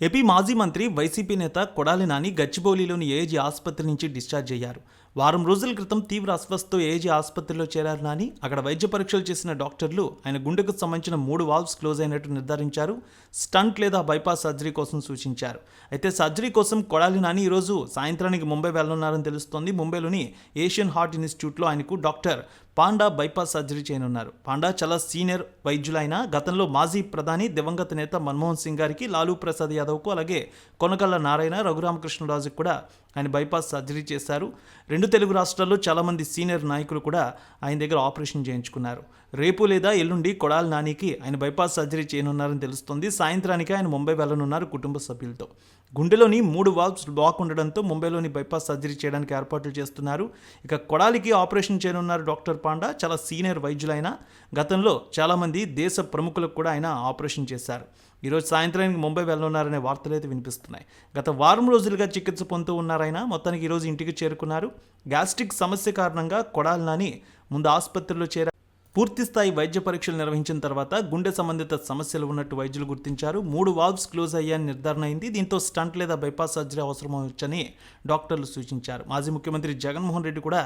AP మాజీ మంత్రి YCP నేత కొడాలి నాని గచ్చిబౌలిలోని ఏజీ ఆసుపత్రి నుంచి డిశ్చార్జ్ అయ్యారు. వారం రోజుల క్రితం తీవ్ర అస్వస్థతో ఏజీ ఆసుపత్రిలో చేరారు నాని. అక్కడ వైద్య పరీక్షలు చేసిన డాక్టర్లు ఆయన గుండెకు సంబంధించిన మూడు వాల్వ్స్ క్లోజ్ అయినట్టు నిర్ధారించారు. స్టంట్ లేదా బైపాస్ సర్జరీ కోసం సూచించారు. అయితే సర్జరీ కోసం కొడాలి నాని ఈరోజు సాయంత్రానికి ముంబై వెళ్ళనున్నారని తెలుస్తోంది. ముంబైలోని ఏషియన్ హార్ట్ ఇన్స్టిట్యూట్లో ఆయనకు డాక్టర్ పాండా బైపాస్ సర్జరీ చేయనున్నారు. పాండా చాలా సీనియర్ వైద్యులైన గతంలో మాజీ ప్రధాని దివంగత నేత మన్మోహన్ సింగ్ గారికి లాలూ ప్రసాద్ యాదవ్కు అలాగే కొనకళ్ళ నారాయణ రఘురామకృష్ణరాజుకు కూడా ఆయన బైపాస్ సర్జరీ చేశారు. రెండు తెలుగు రాష్ట్రాల్లో చాలామంది సీనియర్ నాయకులు కూడా ఆయన దగ్గర ఆపరేషన్ చేయించుకున్నారు. రేపు లేదా ఎల్లుండి కొడాలి నానికి ఆయన బైపాస్ సర్జరీ చేయనున్నారని తెలుస్తుంది. సాయంత్రానికి ఆయన ముంబై వెళ్ళనున్నారు కుటుంబ సభ్యులతో. గుండెలోని మూడు వాల్వ్స్ బ్లాక్ ఉండడంతో ముంబైలోని బైపాస్ సర్జరీ చేయడానికి ఏర్పాట్లు చేస్తున్నారు. ఇక కొడాలికి ఆపరేషన్ చేయనున్నారు డాక్టర్ పాండా. చాలా సీనియర్ వైద్యులైన గతంలో చాలామంది దేశ ప్రముఖులకు కూడా ఆయన ఆపరేషన్ చేశారు. ఈరోజు సాయంత్రానికి ముంబై వెళ్ళనున్నారనే వార్తలు అయితే వినిపిస్తున్నాయి. గత వారం రోజులుగా చికిత్స పొందుతూ ఉన్నారైనా మొత్తానికి ఈరోజు ఇంటికి చేరుకున్నారు. గ్యాస్ట్రిక్ సమస్య కారణంగా కొడాలి నాని ముందు ఆసుపత్రిలో చేరారు. పూర్తిస్థాయి వైద్య పరీక్షలు నిర్వహించిన తర్వాత గుండె సంబంధిత సమస్యలు ఉన్నట్టు వైద్యులు గుర్తించారు. మూడు వాల్వ్స్ క్లోజ్ అయ్యాయని నిర్ధారణ అయింది. దీంతో స్టంట్ లేదా బైపాస్ సర్జరీ అవసరమవచ్చని డాక్టర్లు సూచించారు. మాజీ ముఖ్యమంత్రి జగన్మోహన్ రెడ్డి కూడా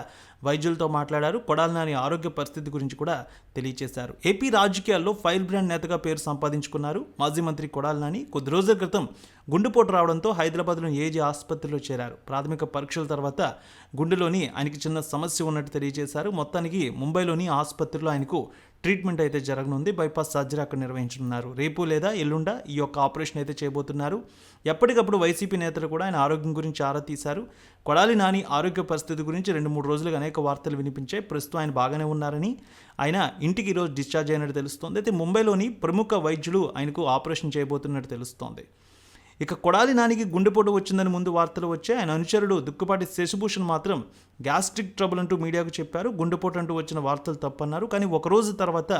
వైద్యులతో మాట్లాడారు. కొడాలనాని ఆరోగ్య పరిస్థితి గురించి కూడా తెలియజేశారు ఏపీ రాజకీయాల్లో ఫైర్ బ్రాండ్ నేతగా పేరు సంపాదించుకున్నారు మాజీ మంత్రి కొడాలనాని కొద్ది రోజుల క్రితం గుండెపోటు రావడంతో హైదరాబాద్లోని ఏజీ ఆసుపత్రిలో చేరారు. ప్రాథమిక పరీక్షల తర్వాత గుండెలోని ఆయనకి చిన్న సమస్య ఉన్నట్టు తెలియజేశారు. మొత్తానికి ముంబైలోని ఆసుపత్రిలో ఆయనకు ట్రీట్మెంట్ అయితే జరగనుంది. బైపాస్ సర్జరీ అక్కడ నిర్వహించనున్నారు. రేపు లేదా ఎల్లుండ ఈ యొక్క ఆపరేషన్ అయితే చేయబోతున్నారు. ఎప్పటికప్పుడు వైసీపీ నేతలు కూడా ఆయన ఆరోగ్యం గురించి ఆరా తీశారు. కొడాలి నాని ఆరోగ్య పరిస్థితి గురించి రెండు మూడు రోజులుగా అనేక వార్తలు వినిపించాయి. ప్రస్తుతం ఆయన బాగానే ఉన్నారని ఆయన ఇంటికి ఈరోజు డిశ్చార్జ్ అయినట్టు తెలుస్తోంది. అయితే ముంబైలోని ప్రముఖ వైద్యులు ఆయనకు ఆపరేషన్ చేయబోతున్నట్టు తెలుస్తోంది. ఇక కొడాలి నానికి గుండెపోటు వచ్చిందని ముందు వార్తలు వచ్చాయి. ఆయన అనుచరుడు దుక్కుపాటి శశిభూషణ్ మాత్రం గ్యాస్ట్రిక్ ట్రబుల్ అంటూ మీడియాకు చెప్పారు. గుండెపోటు అంటూ వచ్చిన వార్తలు తప్పన్నారు. కానీ ఒక రోజు తర్వాత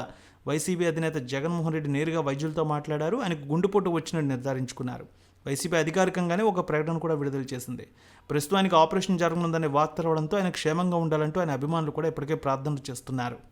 వైసీపీ అధినేత జగన్మోహన్ రెడ్డి నేరుగా వైద్యులతో మాట్లాడారు. ఆయనకు గుండెపోటు వచ్చినట్టు నిర్ధారించుకున్నారు. వైసీపీ అధికారికంగానే ఒక ప్రకటన కూడా విడుదల చేసింది. ప్రస్తుతానికి ఆపరేషన్ జరగనుందనే వార్త రావడంతో ఆయన క్షేమంగా ఉండాలంటూ ఆయన అభిమానులు కూడా ఇప్పటికే ప్రార్థనలు చేస్తున్నారు.